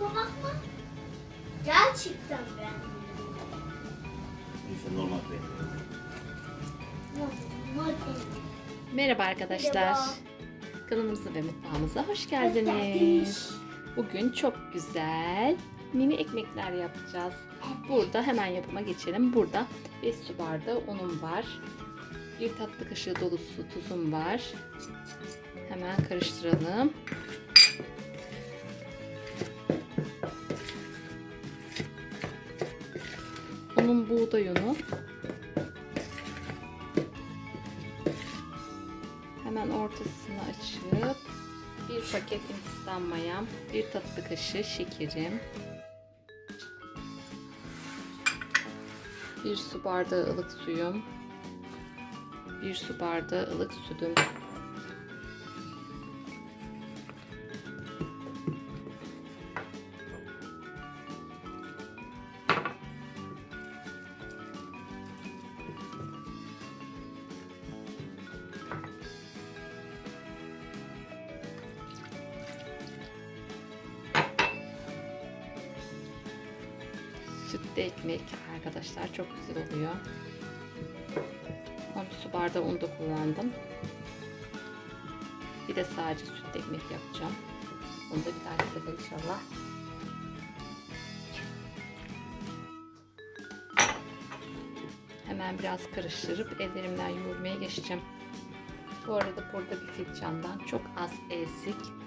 Bakma. Gerçekten beğendim. Neyse normal bekliyorum. Normal beğendim. Merhaba arkadaşlar. Merhaba. Kanalımıza ve mutfağımıza hoş Hoş geldiniz. Bugün çok güzel mini ekmekler yapacağız. Burada hemen yapıma geçelim. Burada 5 su bardağı unum var. Bir tatlı kaşığı dolusu tuzum var. Hemen karıştıralım. Buğday unu. Hemen ortasını açıp bir paket Hindistan mayam, bir tatlı kaşığı şekerim, bir su bardağı ılık suyum, bir su bardağı ılık sütüm, sütlü ekmek arkadaşlar çok güzel oluyor. 10 su bardağı un da kullandım. Bir de sadece sütlü ekmek yapacağım. Onu da bir dahaki sefer inşallah. Hemen biraz karıştırıp ellerimden yoğurmaya geçeceğim. Bu arada burada bir fincandan çok az ezik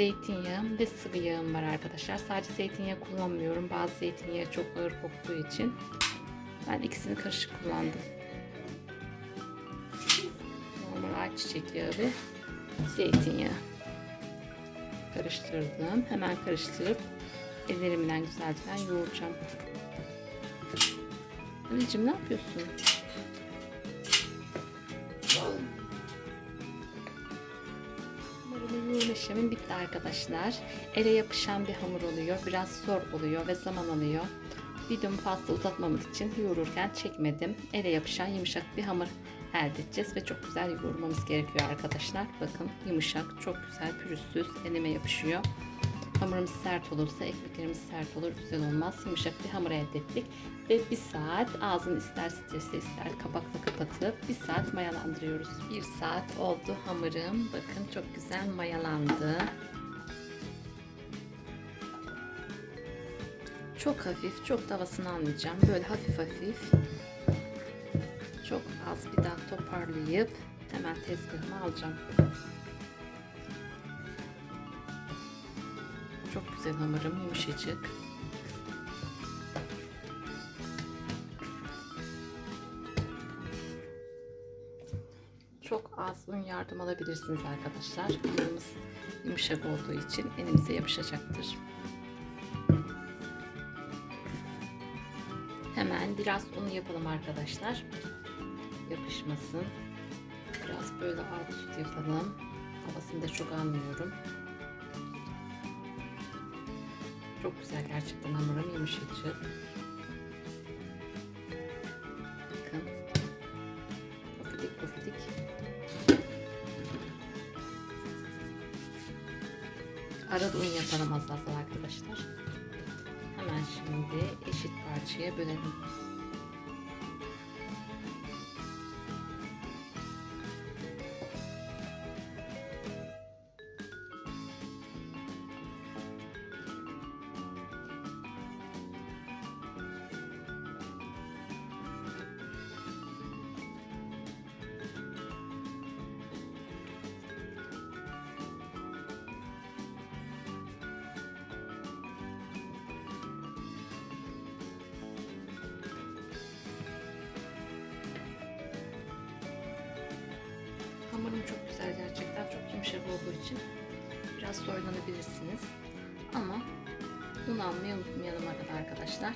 zeytinyağım ve sıvı yağım var arkadaşlar. Sadece zeytinyağı kullanmıyorum. Bazı zeytinyağı çok ağır koktuğu için ben ikisini karışık kullandım. Normal ayçiçek yağı ve zeytinyağı. Karıştırdım. Hemen karıştırıp ellerimden güzelce yoğuracağım. Anneciğim ne yapıyorsun? İşlemim bitti arkadaşlar. Ele yapışan bir hamur oluyor. Biraz zor oluyor ve zaman alıyor. Videomu fazla uzatmamak için yoğururken çekmedim. Ele yapışan yumuşak bir hamur elde edeceğiz ve çok güzel yoğurmamız gerekiyor arkadaşlar. Bakın yumuşak, çok güzel, pürüzsüz, elime yapışıyor. Hamurumuz sert olursa ekmeklerimiz sert olur, güzel olmaz. Yumuşak bir hamur elde ettik. Ve bir saat ağzını ister strese ister kapakla kapatıp bir saat mayalandırıyoruz. Bir saat oldu hamurum. Bakın çok güzel mayalandı. Çok hafif, çok da havasını almayacağım. Böyle hafif hafif. Çok az bir daha toparlayıp hemen tezgahıma alacağım. Güzel hamurum, yumuşacık. Çok az un yardım alabilirsiniz arkadaşlar. Hamurumuz yumuşak olduğu için elimize yapışacaktır. Hemen biraz un yapalım arkadaşlar. Yapışmasın. Biraz böyle alt üst yapalım. Havasını da çok almıyorum. Çok güzel gerçekten hamurum yumuşacık. Bakın. Pofidik pofidik. Arada un yapalım az az arkadaşlar. Hemen şimdi eşit parçaya bölelim. Yumuşak olduğu için biraz zorlanabilirsiniz. Ama un almayı unutmayalım arkadaşlar.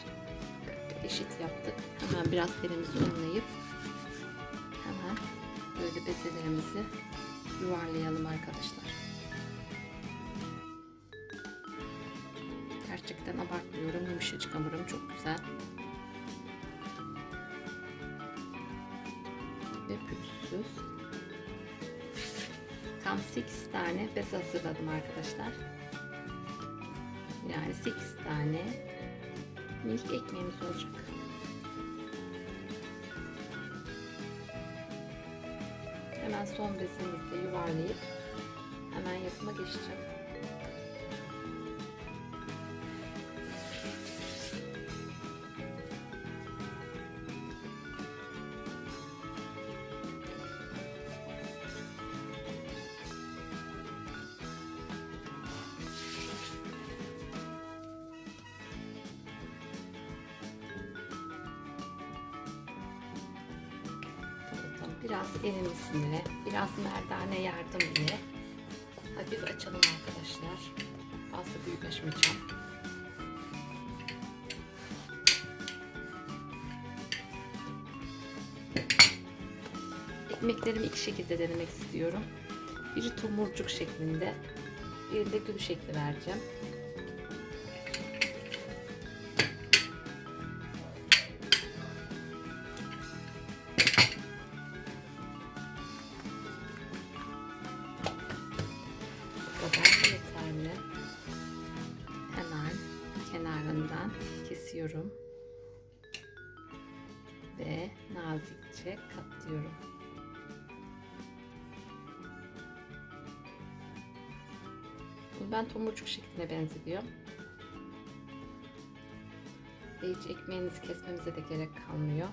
Eşit yaptık. Hemen biraz elimizi unlayıp hemen böyle bezelerimizi yuvarlayalım arkadaşlar. Gerçekten abartmıyorum. Yumuşacık hamurum çok güzel. Ve pürüzsüz. Tam 8 tane bez hazırladım arkadaşlar. Yani 8 tane minik ekmeğimiz olacak. Hemen son bezimizi de yuvarlayıp hemen yapıma geçeceğim. Biraz erimesine, biraz merdane yardım ile hafif açalım arkadaşlar. Fazla büyük açmayacağım. Ekmeklerimi iki şekilde denemek istiyorum. Biri tomurcuk şeklinde, biri de gül şekli vereceğim. Kadar yeterli. Hemen kenarından kesiyorum. Ve nazikçe katlıyorum. Ben tomurcuk şekline benzetiyor. Ve hiç ekmeğinizi kesmemize de gerek kalmıyor.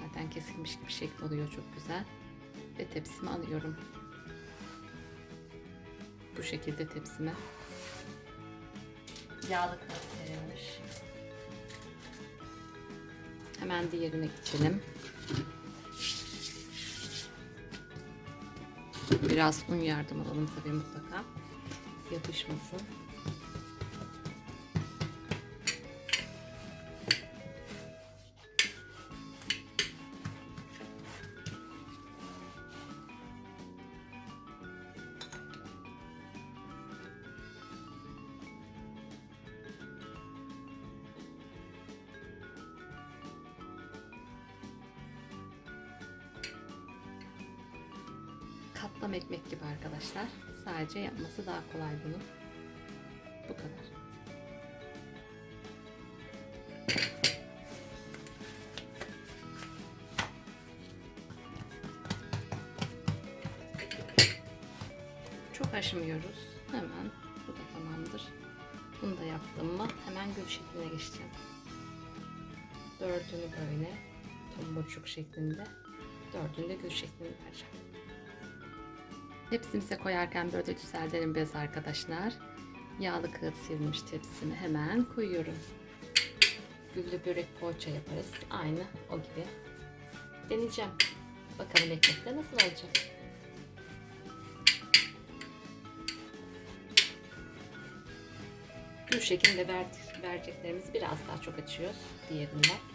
Zaten kesilmiş gibi şekli oluyor çok güzel. Ve tepsime alıyorum. Bu şekilde tepsime. Yağlı kağıt serilmiş. Hemen diğerine geçelim. Biraz un yardım alalım tabii mutlaka. Yapışmasın. Katlam ekmek gibi arkadaşlar. Sadece yapması daha kolay bunun. Bu kadar. Çok aşmıyoruz. Hemen bu da tamamdır. Bunu da yaptım mı hemen gül şekline geçeceğim. Dördünü böyle tomurcuk şeklinde. Dördünü de gül şeklinde vereceğim. Tepsimize koyarken böyle düzeltelim biraz arkadaşlar. Yağlı kağıt serilmiş tepsime hemen koyuyorum. Güllü börek poğaça yaparız. Aynı o gibi. Deneyeceğim. Bakalım ekmekte nasıl olacak. Bu şekilde ver, vereceklerimizi biraz daha çok açıyoruz diğerinden.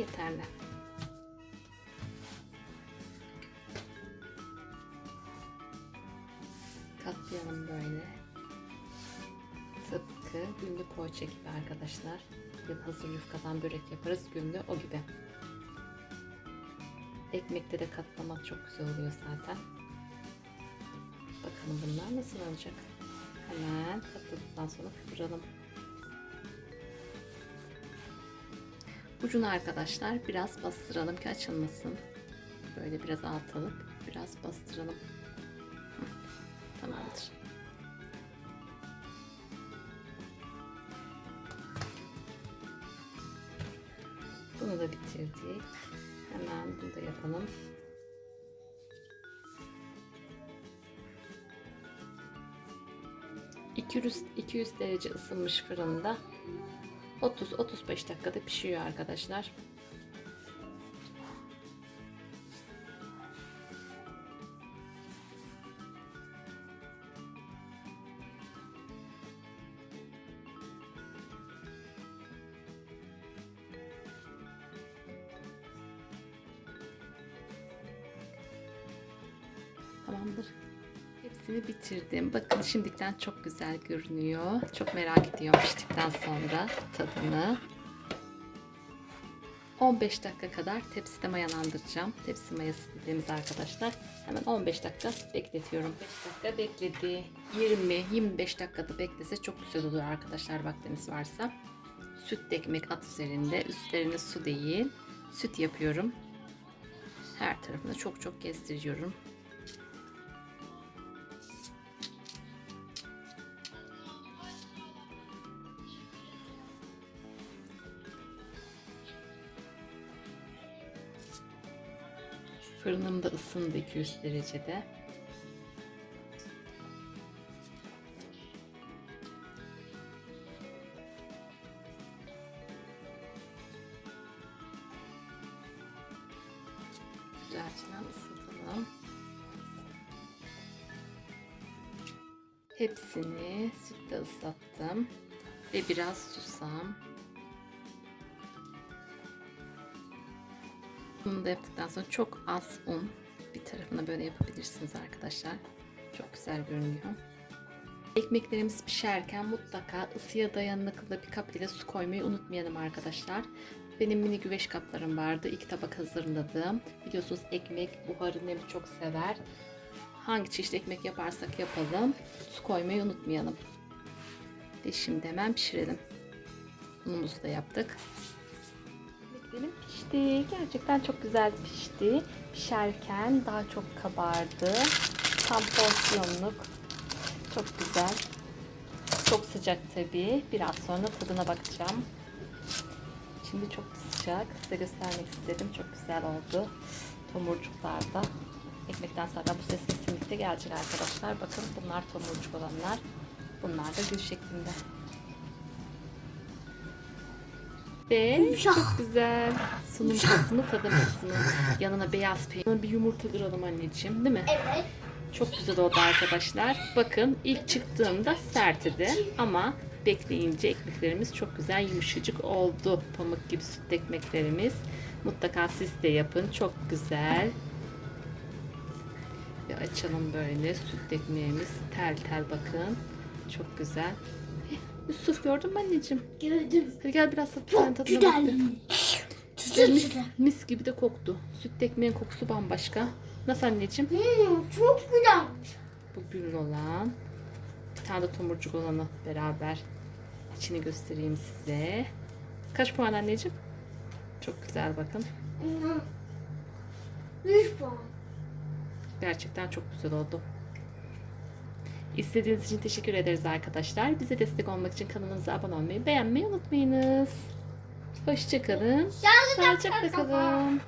Yeterli. Katlayalım böyle. Tıpkı günlü poğaça gibi arkadaşlar. Ya da hazır yufkadan börek yaparız günlü o gibi. Ekmekte de katlamak çok güzel oluyor zaten. Bakalım bunlar nasıl olacak. Hemen katladıktan sonra kıvıralım. Ucunu arkadaşlar biraz bastıralım ki açılmasın. Böyle biraz alt alıp biraz bastıralım. Hı, Tamamdır. Bunu da bitirdik. Hemen bunu da yapalım. ...200, 200 derece ısınmış fırında 30-35 dakikada pişiyor arkadaşlar. Tamamdır. Hepsini bitirdim. Bakın şimdiden çok güzel görünüyor. Çok merak ediyorum piştikten sonra tadını. 15 dakika kadar tepside mayalandıracağım. Tepsi mayası dediğimiz arkadaşlar. Hemen 15 dakika bekletiyorum. 5 dakika bekledi. 20-25 dakikada beklese çok güzel olur arkadaşlar vaktiniz varsa. Süt ekmek at üzerinde. Üstlerine su değil. Süt yapıyorum. Her tarafını çok çok gezdiriyorum. Fırınım da ısındı 200 derecede. Güzelce ısıtalım. Hepsini sütle ıslattım. Ve biraz susam. Bunu da yaptıktan sonra çok az un. Bir tarafına böyle yapabilirsiniz arkadaşlar. Çok güzel görünüyor. Ekmeklerimiz pişerken mutlaka ısıya dayanıklı bir kap ile su koymayı unutmayalım arkadaşlar. Benim mini güveç kaplarım vardı. İki tabak hazırladım. Biliyorsunuz ekmek buharı nemi çok sever. Hangi çeşit ekmek yaparsak yapalım. Su koymayı unutmayalım. Ve şimdi hemen pişirelim. Unumuzu da yaptık. Ekmeklerim pişti. Gerçekten çok güzel pişti. Pişerken daha çok kabardı. Tam porsiyonluk. Çok güzel. Çok sıcak tabii. Biraz sonra tadına bakacağım. Şimdi çok sıcak. Size göstermek istedim. Çok güzel oldu. Tomurcuklar da. Ekmekten sonra bu ses kesinlikle gelecek arkadaşlar. Bakın bunlar tomurcuk olanlar. Bunlar da gül şeklinde. Ve çok güzel. Sunum kısmı tadım kısmı. Yanına beyaz peynir. Bir yumurta kıralım anneciğim değil mi? Evet. Çok güzel oldu arkadaşlar. Bakın ilk çıktığında sertti ama bekleyince ekmeklerimiz çok güzel yumuşacık oldu. Pamuk gibi süt ekmeklerimiz. Mutlaka siz de yapın. Çok güzel. Ve açalım böyle süt ekmeğimiz tel tel bakın. Çok güzel. Yusuf gördün mü anneciğim? Gördüm. Hadi gel biraz da tane tadına güzel. bak. Çıtır Mis, mis gibi de koktu. Süt ekmeğin kokusu bambaşka. Nasıl anneciğim? Hmm, çok güzel. Bu gül olan. Bir tane de tomurcuk olanı beraber içini göstereyim size. Kaç puan anneciğim? Çok güzel bakın. Hmm. Yüz puan. Gerçekten çok güzel oldu. İzlediğiniz için teşekkür ederiz arkadaşlar. Bize destek olmak için kanalımıza abone olmayı, beğenmeyi unutmayınız. Hoşçakalın. Sağlıcakla kalın.